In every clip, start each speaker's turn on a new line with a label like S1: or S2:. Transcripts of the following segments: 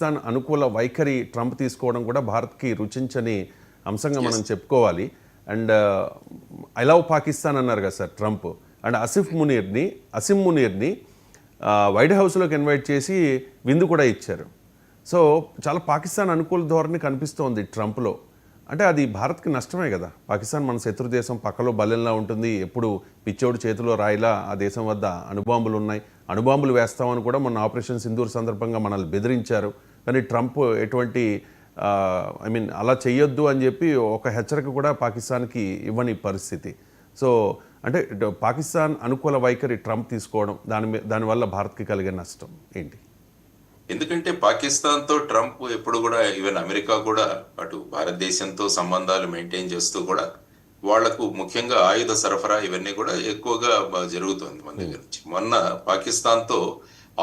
S1: పాకిస్తాన్ అనుకూల వైఖరి ట్రంప్ తీసుకోవడం కూడా భారత్కి రుచించని అంశంగా మనం చెప్పుకోవాలి. అండ్ ఐ లవ్ పాకిస్తాన్ అన్నారు కదా సార్ ట్రంప్. అండ్ అసిఫ్ మునీర్ని అసిమ్ మునీర్ని వైట్ హౌస్లోకి ఇన్వైట్ చేసి విందు కూడా ఇచ్చారు. సో చాలా పాకిస్తాన్ అనుకూల ధోరణి కనిపిస్తోంది ట్రంప్లో. అంటే అది భారత్కి నష్టమే కదా. పాకిస్తాన్ మన శత్రు దేశం పక్కలో బలెంలా ఉంటుంది. ఎప్పుడు పిచ్చోడు చేతిలో రాయిలా ఆ దేశం వద్ద అణుబాంబులు ఉన్నాయి. అణుబాంబులు వేస్తామని కూడా మొన్న ఆపరేషన్ సింధూర్ సందర్భంగా మనల్ని బెదిరించారు. కానీ ట్రంప్ ఎటువంటి ఐ మీన్ అలా చెయ్యొద్దు అని చెప్పి ఒక హెచ్చరిక కూడా పాకిస్తాన్కి ఇవ్వని పరిస్థితి. సో అంటే పాకిస్తాన్ అనుకూల వైఖరి ట్రంప్ తీసుకోవడం దాని దానివల్ల భారత్కి కలిగే నష్టం ఏంటి?
S2: ఎందుకంటే పాకిస్తాన్తో ట్రంప్ ఎప్పుడు కూడా ఈవెన్ అమెరికా కూడా అటు భారతదేశంతో సంబంధాలు మెయింటైన్ చేస్తూ కూడా వాళ్ళకు ముఖ్యంగా ఆయుధ సరఫరా ఇవన్నీ కూడా ఎక్కువగా జరుగుతుంది మన దగ్గర నుంచి. మొన్న పాకిస్తాన్తో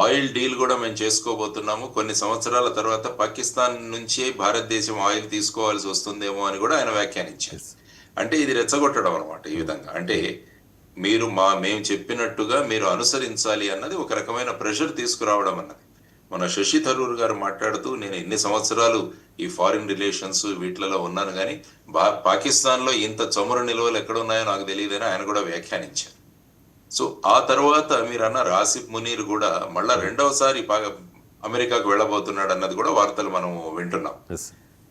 S2: ఆయిల్ డీల్ కూడా మేము చేసుకోబోతున్నాము. కొన్ని సంవత్సరాల తర్వాత పాకిస్తాన్ నుంచే భారతదేశం ఆయిల్ తీసుకోవాల్సి వస్తుందేమో అని కూడా ఆయన వ్యాఖ్యానించారు. అంటే ఇది రెచ్చగొట్టడం అనమాట ఈ విధంగా. అంటే మీరు మా మేము చెప్పినట్టుగా మీరు అనుసరించాలి అన్నది ఒక రకమైన ప్రెషర్ తీసుకురావడం అన్నది. మన శశి థరూర్ గారు మాట్లాడుతూ నేను ఎన్ని సంవత్సరాలు ఈ ఫారిన్ రిలేషన్స్ వీటిలలో ఉన్నాను కానీ బా పాకిస్తాన్లో ఇంత చమురు నిల్వలు ఎక్కడ ఉన్నాయో నాకు తెలియదని ఆయన కూడా వ్యాఖ్యానించారు. సో ఆ తర్వాత మీరు అన్నారు ఆసిఫ్ మునీర్ కూడా మళ్ళా రెండవసారి పా- అమెరికాకు వెళ్ళబోతున్నాడు అన్నది కూడా వార్తలు మనం వింటున్నాం.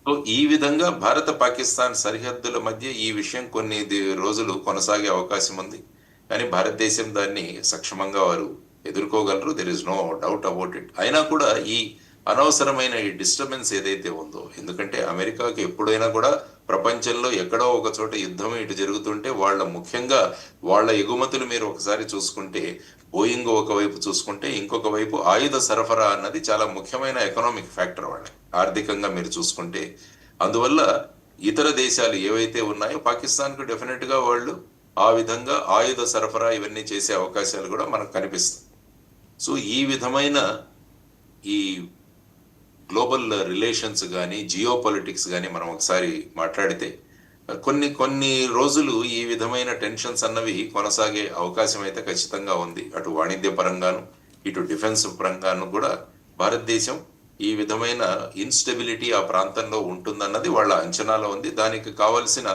S2: సో ఈ విధంగా భారత పాకిస్తాన్ సరిహద్దుల మధ్య ఈ విషయం కొన్ని రోజులు కొనసాగే అవకాశం ఉంది. కానీ భారతదేశం దాన్ని సక్షమంగా వారు ఎదుర్కోగలరు. There is no doubt about it అయినా కూడా ఈ అనవసరమైన ఈ డిస్టర్బెన్స్ ఏదైతే ఉందో ఎందుకంటే అమెరికాకి ఎప్పుడైనా కూడా ప్రపంచంలో ఎక్కడో ఒక చోట యుద్ధం ఇటు జరుగుతుంటే వాళ్ళ ముఖ్యంగా వాళ్ళ ఎగుమతులు మీరు ఒకసారి చూసుకుంటే బోయింగ్ ఒకవైపు చూసుకుంటే ఇంకొక వైపు ఆయుధ సరఫరా అన్నది చాలా ముఖ్యమైన ఎకనామిక్ ఫ్యాక్టర్ వాళ్ళకి ఆర్థికంగా మీరు చూసుకుంటే. అందువల్ల ఇతర దేశాలు ఏవైతే ఉన్నాయో పాకిస్తాన్కు డెఫినెట్గా డెఫినెట్గా వాళ్ళు ఆ విధంగా ఆయుధ సరఫరా ఇవన్నీ చేసే అవకాశాలు కూడా మనకు కనిపిస్తాయి. సో ఈ విధమైన ఈ గ్లోబల్ రిలేషన్స్ కానీ జియో పొలిటిక్స్ కానీ మనం ఒకసారి మాట్లాడితే కొన్ని కొన్ని రోజులు ఈ విధమైన టెన్షన్స్ అన్నవి కొనసాగే అవకాశం అయితే ఖచ్చితంగా ఉంది. అటు వాణిజ్య పరంగాను ఇటు డిఫెన్స్ పరంగాను కూడా భారతదేశం ఈ విధమైన ఇన్స్టెబిలిటీ ఆ ప్రాంతంలో ఉంటుందన్నది వాళ్ళ అంచనాలో ఉంది. దానికి కావలసిన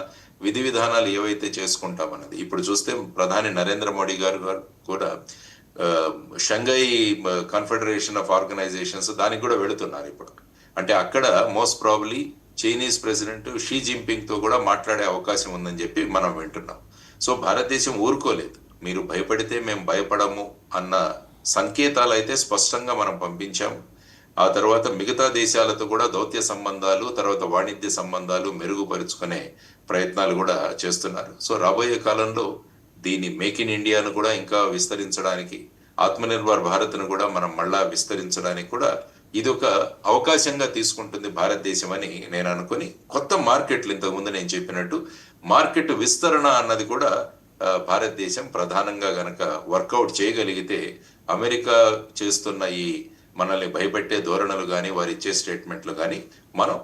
S2: విధి విధానాలు ఏవైతే చేసుకుంటామన్నది. ఇప్పుడు చూస్తే ప్రధాని నరేంద్ర మోడీ గారు గారు కూడా షంఘై కన్ఫెడరేషన్ ఆఫ్ ఆర్గనైజేషన్స్ దానికి కూడా వెళుతున్నారు ఇప్పుడు. అంటే అక్కడ most probably Chinese president Xi జిన్పింగ్తో కూడా మాట్లాడే అవకాశం ఉందని చెప్పి మనం వింటున్నాం. సో భారతదేశం ఊరుకోలేదు. మీరు భయపడితే మేము భయపడము అన్న సంకేతాలు అయితే స్పష్టంగా మనం పంపించాము ఆ తర్వాత మిగతా దేశాలతో కూడా దౌత్య సంబంధాలు తర్వాత వాణిజ్య సంబంధాలు మెరుగుపరుచుకునే ప్రయత్నాలు కూడా చేస్తున్నారు. సో రాబోయే కాలంలో దీన్ని మేక్ ఇన్ ఇండియాను కూడా ఇంకా విస్తరించడానికి ఆత్మనిర్భర్ భారత్ను కూడా మనం మళ్ళా విస్తరించడానికి కూడా ఇది ఒక అవకాశంగా తీసుకుంటుంది భారతదేశం అని నేను అనుకుని కొత్త మార్కెట్లు ఇంతకుముందు నేను చెప్పినట్టు మార్కెట్ విస్తరణ అన్నది కూడా భారతదేశం ప్రధానంగా గనక వర్కౌట్ చేయగలిగితే అమెరికా చేస్తున్న ఈ మనల్ని భయపెట్టే ధోరణులు కానీ వారు ఇచ్చే స్టేట్మెంట్లు కానీ మనం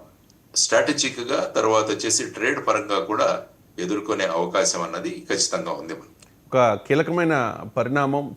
S2: స్ట్రాటజిక్గా తర్వాత వచ్చేసి ట్రేడ్ పరంగా కూడా ఎదుర్కొనే అవకాశం అన్నది ఖచ్చితంగా ఉంది.
S1: ఒక కీలకమైన పరిణామం